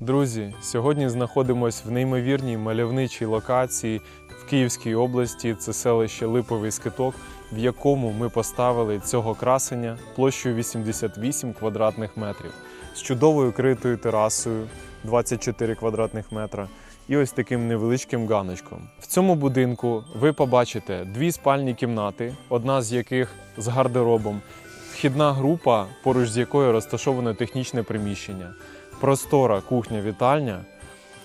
Друзі, сьогодні знаходимося в неймовірній мальовничій локації в Київській області. Це селище Липовий Скиток, в якому ми поставили цього красення площею 88 квадратних метрів з чудовою критою терасою 24 квадратних метра і ось таким невеличким ганочком. В цьому будинку ви побачите дві спальні кімнати, одна з яких з гардеробом, вхідна група, поруч з якою розташоване технічне приміщення простора кухня-вітальня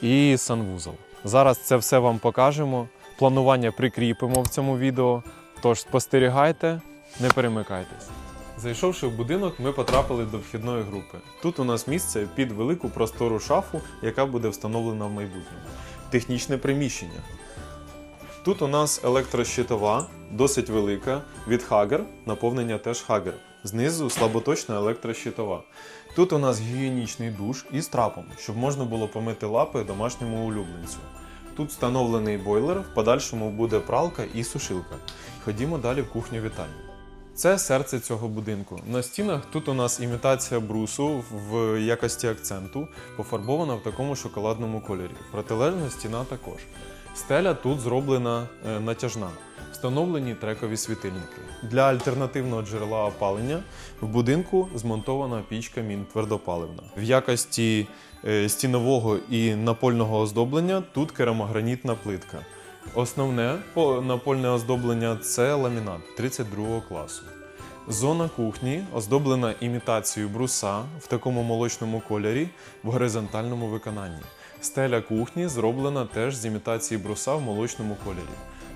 і санвузол. Зараз це все вам покажемо. Планування прикріпимо в цьому відео. Тож спостерігайте, не перемикайтесь. Зайшовши в будинок, ми потрапили до вхідної групи. Тут у нас місце під велику простору шафу, яка буде встановлена в майбутньому. Технічне приміщення. Тут у нас електрощитова, досить велика, від Hager, наповнення теж Hager. Знизу слаботочна електрощитова. Тут у нас гігієнічний душ із трапом, щоб можна було помити лапи домашньому улюбленцю. Тут встановлений бойлер, в подальшому буде пралка і сушилка. Ходімо далі в кухню вітальню. Це серце цього будинку. На стінах тут у нас імітація брусу в якості акценту, пофарбована в такому шоколадному кольорі. Протилежна стіна також. Стеля тут зроблена е, натяжна. Встановлені трекові світильники. Для альтернативного джерела опалення в будинку змонтована пічка мін твердопаливна. В якості е, стінового і напольного оздоблення тут керамогранітна плитка. Основне напольне оздоблення це ламінат 32 класу. Зона кухні оздоблена імітацією бруса в такому молочному кольорі в горизонтальному виконанні. Стеля кухні зроблена теж з імітації бруса в молочному кольорі.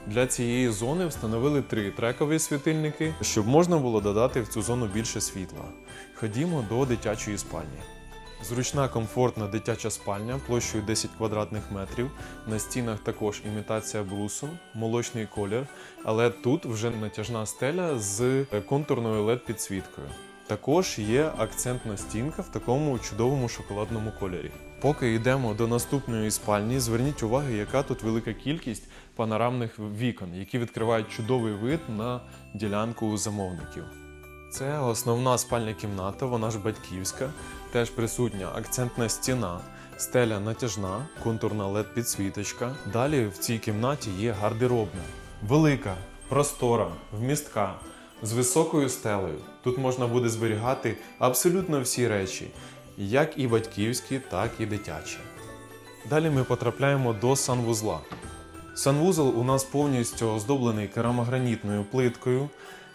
Для цієї зони встановили три трекові світильники, щоб можна було додати в цю зону більше світла. Ходімо до дитячої спальні. Зручна комфортна дитяча спальня площею 10 квадратних метрів. На стінах також імітація брусу, молочний колір, але тут вже натяжна стеля з контурною led підсвіткою. Також є акцентна стінка в такому чудовому шоколадному кольорі. Поки йдемо до наступної спальні, зверніть увагу, яка тут велика кількість панорамних вікон, які відкривають чудовий вид на ділянку замовників. Це основна спальня кімната, вона ж батьківська. Теж присутня акцентна стіна, стеля натяжна, контурна led підсвіточка. Далі в цій кімнаті є гардеробна. Велика, простора, вмістка, з високою стелею. Тут можна буде зберігати абсолютно всі речі, як і батьківські, так і дитячі. Далі ми потрапляємо до санвузла. Санвузол у нас повністю оздоблений керамогранітною плиткою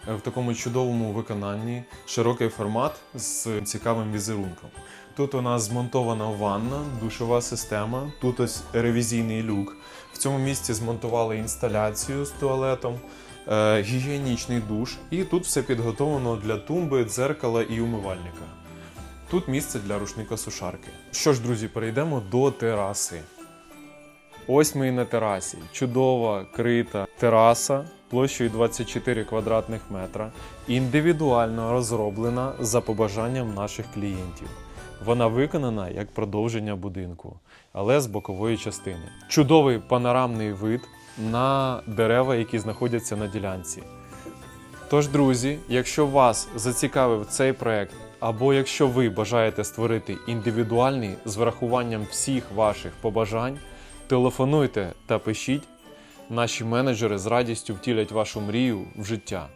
е, в такому чудовому виконанні, широкий формат з цікавим візерунком. Тут у нас змонтована ванна, душова система, тут ось ревізійний люк. В цьому місці змонтували інсталяцію з туалетом, гігієнічний душ, і тут все підготовлено для тумби, дзеркала і умивальника. Тут місце для рушника сушарки. Що ж, друзі, перейдемо до тераси. Ось ми і на терасі. Чудова крита тераса площею 24 квадратних метра, індивідуально розроблена за побажанням наших клієнтів. Вона виконана як продовження будинку, але з бокової частини. Чудовий панорамний вид на дерева, які знаходяться на ділянці. Тож, друзі, якщо вас зацікавив цей проект, або якщо ви бажаєте створити індивідуальний з врахуванням всіх ваших побажань, телефонуйте та пишіть. Наші менеджери з радістю втілять вашу мрію в життя.